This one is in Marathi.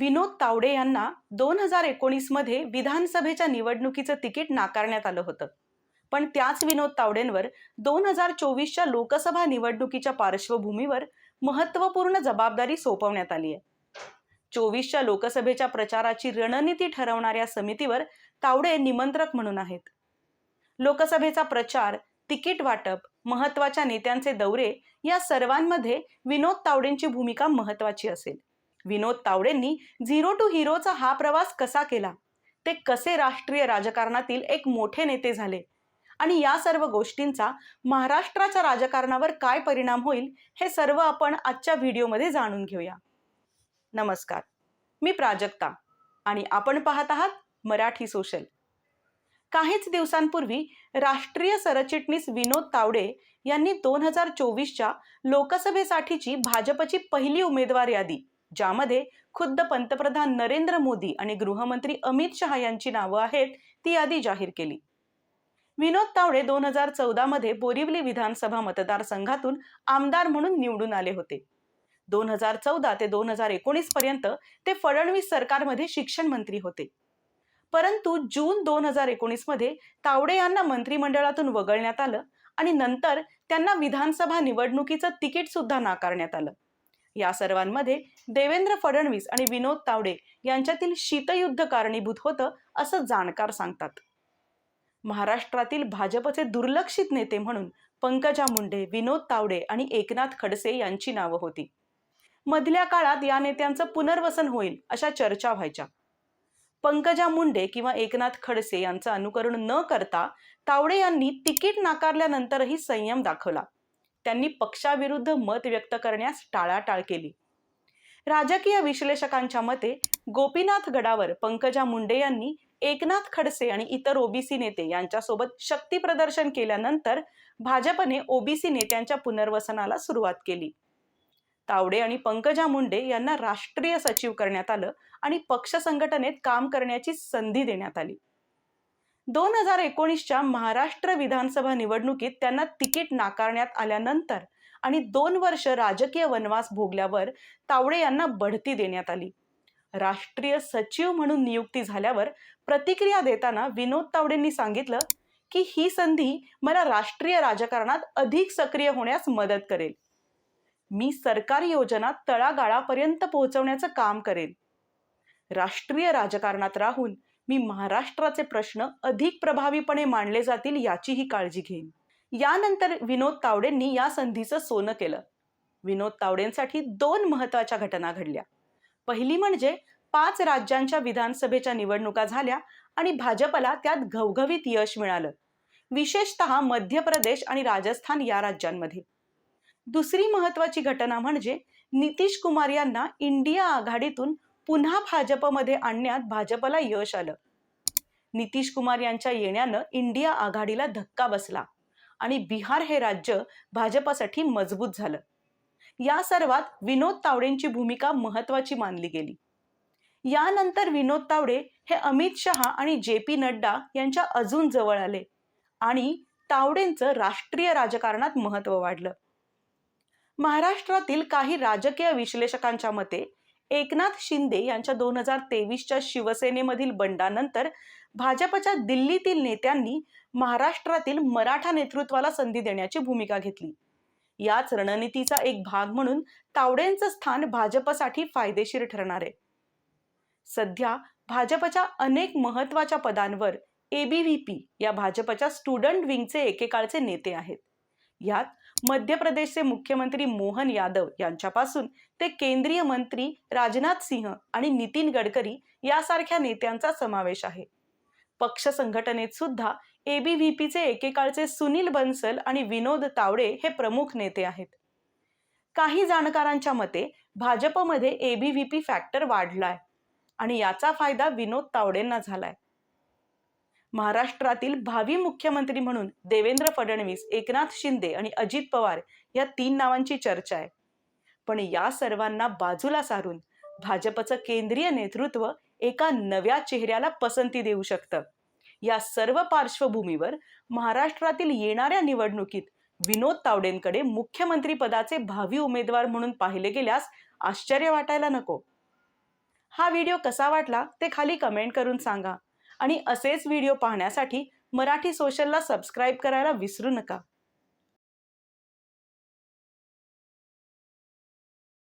विनोद तावडे यांना दोन हजार एकोणीसमध्ये विधानसभेच्या निवडणुकीचं तिकीट नाकारण्यात आलं होतं. पण त्याच विनोद तावडेंवर दोन हजार चोवीसच्या लोकसभा निवडणुकीच्या पार्श्वभूमीवर महत्त्वपूर्ण जबाबदारी सोपवण्यात आली आहे. चोवीसच्या लोकसभेच्या प्रचाराची रणनीती ठरवणाऱ्या समितीवर तावडे निमंत्रक म्हणून आहेत. लोकसभेचा प्रचार तिकीट वाटप महत्त्वाच्या नेत्यांचे दौरे या सर्वांमध्ये विनोद तावडेंची भूमिका महत्वाची असेल. विनोद तावडेंनी झिरो टू हिरोचा हा प्रवास कसा केला? ते कसे राष्ट्रीय राजकारणातील एक मोठे नेते झाले? आणि या सर्व गोष्टींचा महाराष्ट्राच्या राजकारणावर काय परिणाम होईल हे सर्व आपण आजच्या व्हिडिओमध्ये जाणून घेऊया. नमस्कार. मी प्राजक्ता आणि आपण पाहत आहात मराठी सोशल. काहीच दिवसांपूर्वी राष्ट्रीय सरचिटणीस विनोद तावडे यांनी दोन हजार चोवीसच्या लोकसभेसाठीची भाजपची पहिली उमेदवार यादी ज्यामध्ये खुद्द पंतप्रधान नरेंद्र मोदी आणि गृहमंत्री अमित शहा यांची नावं आहेत ती यादी जाहीर केली. विनोद तावडे दोन हजार चौदामध्ये बोरिवली विधानसभा मतदारसंघातून आमदार म्हणून निवडून आले होते. दोन हजार चौदा ते दोन हजार एकोणीस पर्यंत ते फडणवीस सरकारमध्ये शिक्षण मंत्री होते. परंतु जून दोन हजार एकोणीसमध्ये तावडे यांना मंत्रिमंडळातून वगळण्यात आलं आणि नंतर त्यांना विधानसभा निवडणुकीचं तिकीट सुद्धा नाकारण्यात आलं. या सर्वांमध्ये देवेंद्र फडणवीस आणि विनोद तावडे यांच्यातील शीतयुद्ध कारणीभूत होतं असं जाणकार सांगतात. महाराष्ट्रातील भाजपचे दुर्लक्षित नेते म्हणून पंकजा मुंडे विनोद तावडे आणि एकनाथ खडसे यांची नावं होती. मधल्या काळात या नेत्यांचं पुनर्वसन होईल अशा चर्चा व्हायच्या. पंकजा मुंडे किंवा एकनाथ खडसे यांचं अनुकरण न करता तावडे यांनी तिकीट नाकारल्यानंतरही संयम दाखवला. त्यांनी पक्षाविरुद्ध मत व्यक्त करण्यास टाळाटाळ केली. राजकीय विश्लेषकांच्या मते गोपीनाथ गडावर पंकजा मुंडे यांनी एकनाथ खडसे आणि इतर ओबीसी नेते यांच्यासोबत शक्ती प्रदर्शन केल्यानंतर भाजपने ओबीसी नेत्यांच्या पुनर्वसनाला सुरुवात केली. तावडे आणि पंकजा मुंडे यांना राष्ट्रीय सचिव करण्यात आलं आणि पक्ष संघटनेत काम करण्याची संधी देण्यात आली. दोन हजार एकोणीसच्या महाराष्ट्र विधानसभा निवडणुकीत त्यांना तिकीट नाकारण्यात आल्यानंतर आणि दोन वर्ष राजकीय वनवास भोगल्यावर तावडे यांना बढती देण्यात आली. राष्ट्रीय सचिव म्हणून नियुक्ती झाल्यावर प्रतिक्रिया देताना विनोद तावडेंनी सांगितलं की ही संधी मला राष्ट्रीय राजकारणात अधिक सक्रिय होण्यास मदत करेल. मी सरकारी योजना तळागाळापर्यंत पोहोचवण्याचं काम करेन राष्ट्रीय राजकारणात राहून मी महाराष्ट्राचे प्रश्न अधिक प्रभावीपणे मांडले जातील याचीही काळजी घेईन. यानंतर विनोद तावडेंनी या संधीचं सोनं केलं. विनोद तावडेंसाठी दोन महत्त्वाच्या घटना घडल्या. पहिली म्हणजे पाच राज्यांच्या विधानसभेच्या निवडणुका झाल्या आणि भाजपला त्यात घवघवीत यश मिळालं. विशेषतः मध्य प्रदेश आणि राजस्थान या राज्यांमध्ये. दुसरी महत्वाची घटना म्हणजे नितीश कुमार यांना इंडिया आघाडीतून पुन्हा भाजपमध्ये आणण्यात भाजपला यश आलं. नितीश कुमार यांच्या येण्यानं इंडिया आघाडीला धक्का बसला आणि बिहार हे राज्य भाजपासाठी मजबूत झालं. या सर्वात विनोद तावडेंची भूमिका महत्वाची मानली गेली. यानंतर विनोद तावडे हे अमित शहा आणि जे पी नड्डा यांच्या अजून जवळ आले आणि तावडेंचं राष्ट्रीय राजकारणात महत्त्व वाढलं. महाराष्ट्रातील काही राजकीय विश्लेषकांच्या मते एकनाथ शिंदे यांच्या दोन हजार तेवीसच्या शिवसेनेमधील बंडानंतर भाजपच्या दिल्लीतील नेत्यांनी महाराष्ट्रातील मराठा नेतृत्वाला संधी देण्याची भूमिका घेतली. याच रणनीतीचा एक भाग म्हणून तावडेंचं स्थान भाजपसाठी फायदेशीर ठरणार आहे. सध्या भाजपच्या अनेक महत्त्वाच्या पदांवर एबीव्हीपी या भाजपच्या स्टुडंट विंगचे एकेकाळचे नेते आहेत. यात मध्य प्रदेशचे मुख्यमंत्री मोहन यादव यांच्यापासून ते केंद्रीय मंत्री राजनाथ सिंह आणि नितीन गडकरी यासारख्या नेत्यांचा समावेश आहे. पक्ष संघटनेत सुद्धा एबीव्हीपीचे एकेकाळचे सुनील बन्सल आणि विनोद तावडे हे प्रमुख नेते आहेत. काही जाणकारांच्या मते भाजपमध्ये एबीव्हीपी फॅक्टर वाढलाय आणि याचा फायदा विनोद तावडेंना झालाय. महाराष्ट्रातील भावी मुख्यमंत्री म्हणून देवेंद्र फडणवीस एकनाथ शिंदे आणि अजित पवार या तीन नावांची चर्चा आहे. पण या सर्वांना बाजूला सारून भाजपचं केंद्रीय नेतृत्व एका नव्या चेहऱ्याला पसंती देऊ शकतं. या सर्व पार्श्वभूमीवर महाराष्ट्रातील येणाऱ्या निवडणुकीत विनोद तावडेंकडे मुख्यमंत्री पदाचे भावी उमेदवार म्हणून पाहिले गेल्यास आश्चर्य वाटायला नको. हा व्हिडिओ कसा वाटला ते खाली कमेंट करून सांगा. आणि असेच व्हिडिओ पाहण्यासाठी मराठी सोशलला सबस्क्राईब करायला विसरू नका.